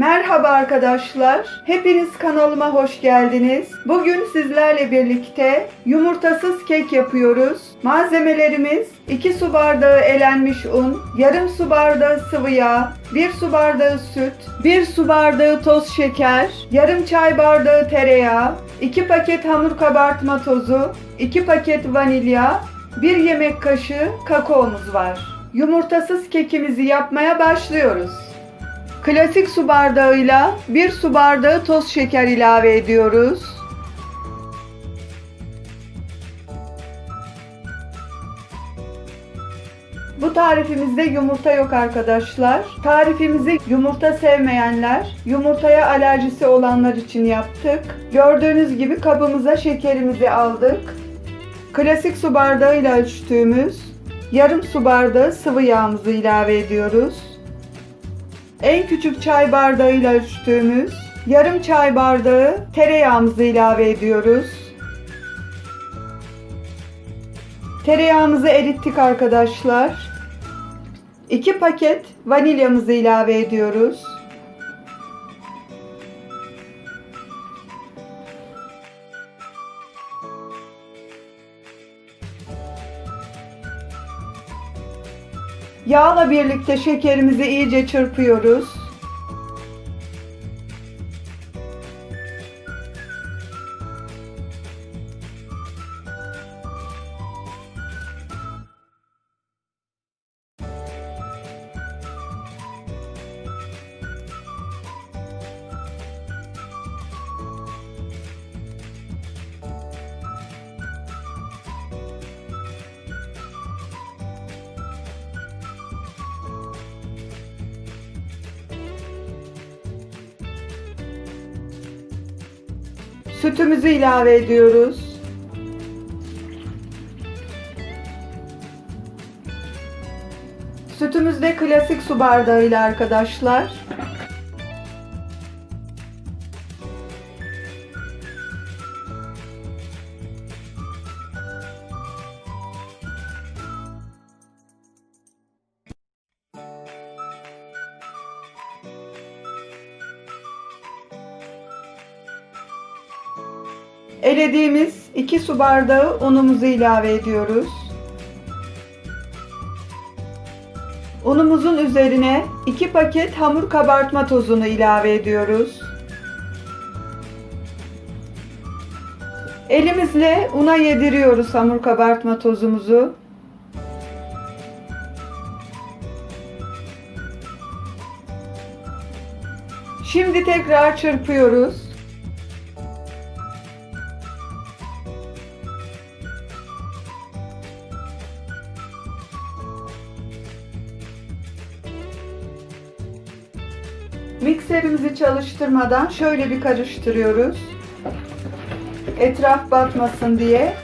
Merhaba arkadaşlar. Hepiniz kanalıma hoş geldiniz. Bugün sizlerle birlikte yumurtasız kek yapıyoruz. Malzemelerimiz 2 su bardağı elenmiş un, yarım su bardağı sıvı yağ, 1 su bardağı süt, 1 su bardağı toz şeker, yarım çay bardağı tereyağı, 2 paket hamur kabartma tozu, 2 paket vanilya, 1 yemek kaşığı kakaomuz var. Yumurtasız kekimizi yapmaya başlıyoruz. Klasik su bardağıyla 1 su bardağı toz şeker ilave ediyoruz. Bu tarifimizde yumurta yok arkadaşlar. Tarifimizi yumurta sevmeyenler, yumurtaya alerjisi olanlar için yaptık. Gördüğünüz gibi kabımıza şekerimizi aldık. Klasik su bardağıyla ölçtüğümüz yarım su bardağı sıvı yağımızı ilave ediyoruz. En küçük çay bardağıyla ölçtüğümüz yarım çay bardağı tereyağımızı ilave ediyoruz. Tereyağımızı erittik arkadaşlar. 2 paket vanilyamızı ilave ediyoruz. Yağla birlikte şekerimizi iyice çırpıyoruz. Sütümüzü ilave ediyoruz. Sütümüz de klasik su bardağıyla arkadaşlar. Elediğimiz 2 su bardağı unumuzu ilave ediyoruz. Unumuzun üzerine 2 paket hamur kabartma tozunu ilave ediyoruz. Elimizle una yediriyoruz hamur kabartma tozumuzu. Şimdi tekrar çırpıyoruz. Mikserimizi çalıştırmadan şöyle bir karıştırıyoruz. Etraf batmasın diye.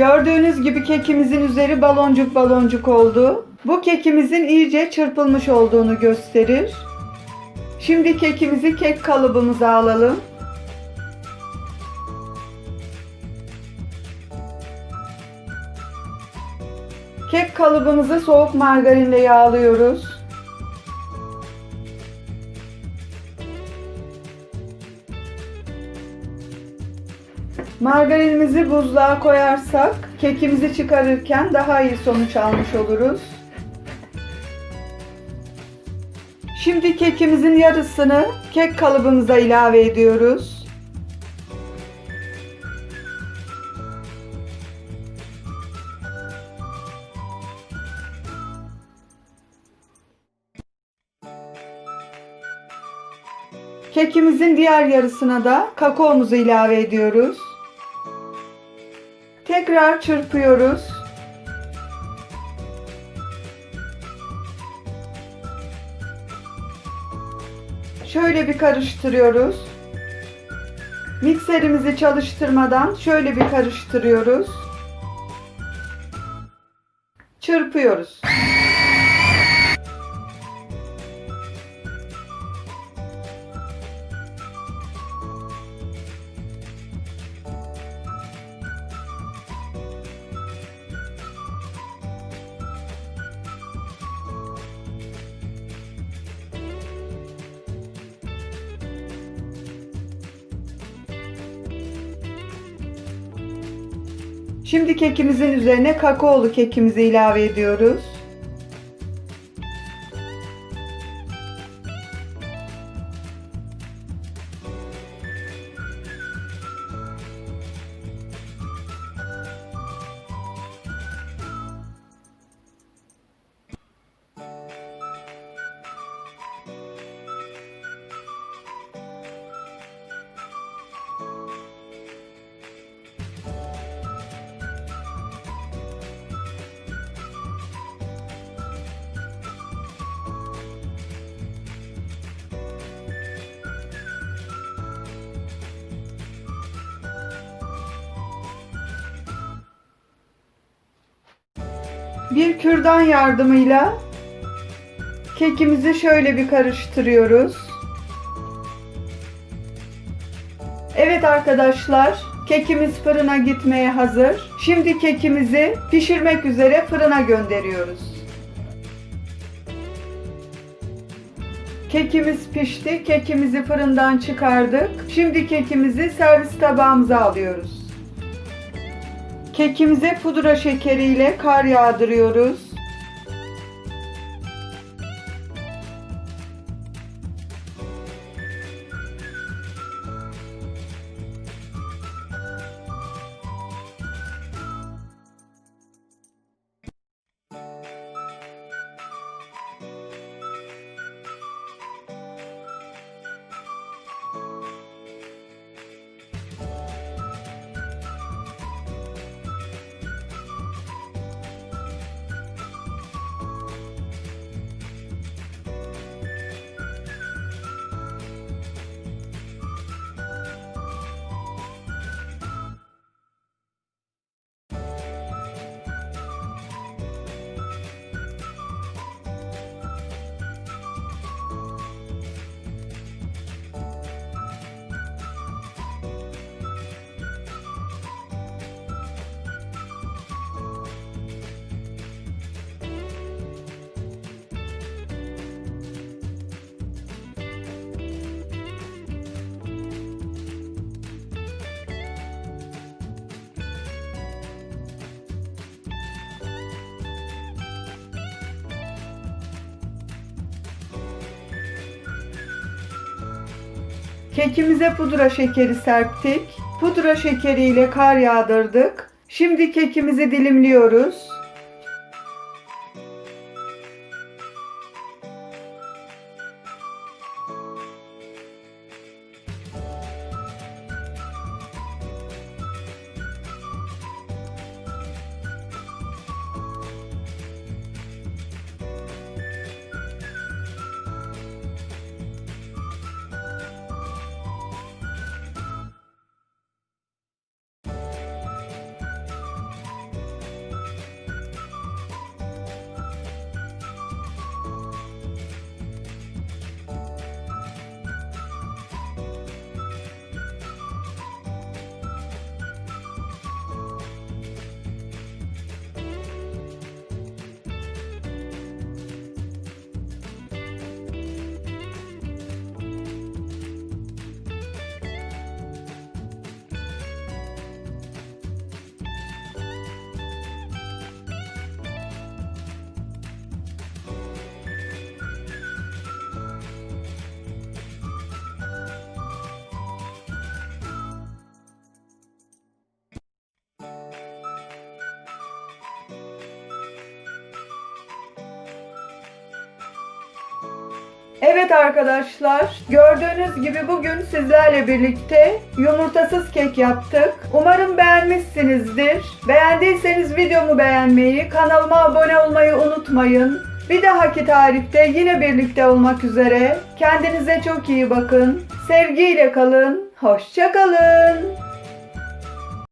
Gördüğünüz gibi kekimizin üzeri baloncuk baloncuk oldu. Bu kekimizin iyice çırpılmış olduğunu gösterir. Şimdi kekimizi kek kalıbımıza alalım. Kek kalıbımızı soğuk margarinle yağlıyoruz. Margarinimizi buzluğa koyarsak kekimizi çıkarırken daha iyi sonuç almış oluruz. Şimdi kekimizin yarısını kek kalıbımıza ilave ediyoruz. Kekimizin diğer yarısına da kakaomuzu ilave ediyoruz. Tekrar çırpıyoruz. Şöyle bir karıştırıyoruz. Mikserimizi çalıştırmadan şöyle bir karıştırıyoruz. Çırpıyoruz. Şimdi kekimizin üzerine kakaolu kekimizi ilave ediyoruz. Bir kürdan yardımıyla kekimizi şöyle bir karıştırıyoruz. Evet arkadaşlar, kekimiz fırına gitmeye hazır. Şimdi kekimizi pişirmek üzere fırına gönderiyoruz. Kekimiz pişti. Kekimizi fırından çıkardık. Şimdi kekimizi servis tabağımıza alıyoruz. Kekimize pudra şekeriyle kar yağdırıyoruz. Kekimize pudra şekeri serptik. Pudra şekeriyle kar yağdırdık. Şimdi kekimizi dilimliyoruz. Evet arkadaşlar, gördüğünüz gibi bugün sizlerle birlikte yumurtasız kek yaptık. Umarım beğenmişsinizdir. Beğendiyseniz videomu beğenmeyi, kanalıma abone olmayı unutmayın. Bir dahaki tarifte yine birlikte olmak üzere. Kendinize çok iyi bakın. Sevgiyle kalın. Hoşça kalın.